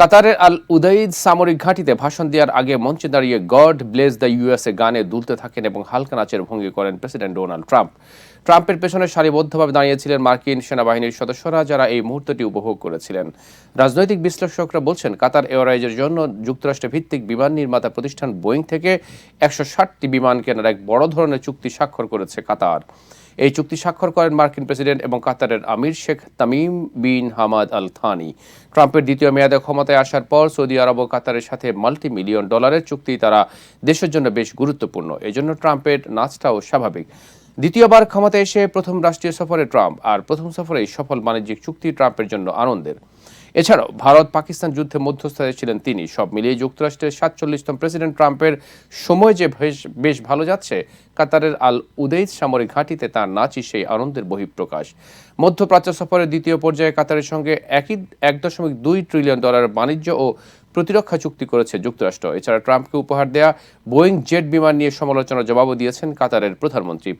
কাতারের আল উদাইদ সামরিক ঘাঁটিতে ভাষণ দেওয়ার আগে মঞ্চে দাঁড়িয়ে গড ব্লেস দ্য ইউএসএ গানে দুলতে থাকেন এবং হালকা নাচের ভঙ্গি করেন প্রেসিডেন্ট ডোনাল্ড ট্রাম্প। ট্রাম্পের পেছনে সারিবদ্ধভাবে দাঁড়িয়েছিলেন মার্কিন সেনাবাহিনীর সদস্যরা যারা এই মুহূর্তটি উপভোগ করেছিলেন। রাজনৈতিক বিশ্লেষকরা বলছেন, কাতার এয়ারলাইজের জন্য যুক্তরাষ্ট্র ভিত্তিক বিমান নির্মাতা প্রতিষ্ঠান বোয়িং থেকে একশো ষাটটি বিমান কেনার এক বড় ধরনের চুক্তি স্বাক্ষর করেছে কাতার। এই চুক্তি স্বাক্ষর করেন মার্কিন প্রেসিডেন্ট এবং কাতারের আমির Sheikh Tamim bin Hamad Al Thani ট্রাম্পের দ্বিতীয় মেয়াদে ক্ষমতায় আসার পর সৌদি আরব ও কাতারের সাথে মাল্টি মিলিয়ন ডলারের চুক্তি তারা দেশের জন্য বেশ গুরুত্বপূর্ণ। এজন্য ট্রাম্পের নাচটাও স্বাভাবিক। দ্বিতীয়বার ক্ষমতায় এসে প্রথম রাষ্ট্রীয় সফরে ট্রাম্প, আর প্রথম সফরেই সফল বাণিজ্যিক চুক্তি ট্রাম্পের জন্য আনন্দের। এছাড়াও ভারত পাকিস্তান যুদ্ধে মধ্যস্থতায় ছিলেন তিনি। সব মিলিয়ে যুক্তরাষ্ট্রের সাতচল্লিশতম প্রেসিডেন্ট ট্রাম্পের সময় যে বেশ বেশ ভালো যাচ্ছে, কাতারের আল উদেইদ সামরিক ঘাঁটিতে তার নাচই সেই আনন্দের বহিঃপ্রকাশ। মধ্যপ্রাচ্য সফরের দ্বিতীয় পর্যায়ে কাতারের সঙ্গে একই, এক দশমিক দুই ট্রিলিয়ন ডলারের বাণিজ্য ও প্রতিরক্ষা চুক্তি করেছে যুক্তরাষ্ট্র। এছাড়া ট্রাম্পকে উপহার দেয়া বোয়িং জেট বিমান নিয়ে সমালোচনার জবাবও দিয়েছেন কাতারের প্রধানমন্ত্রী।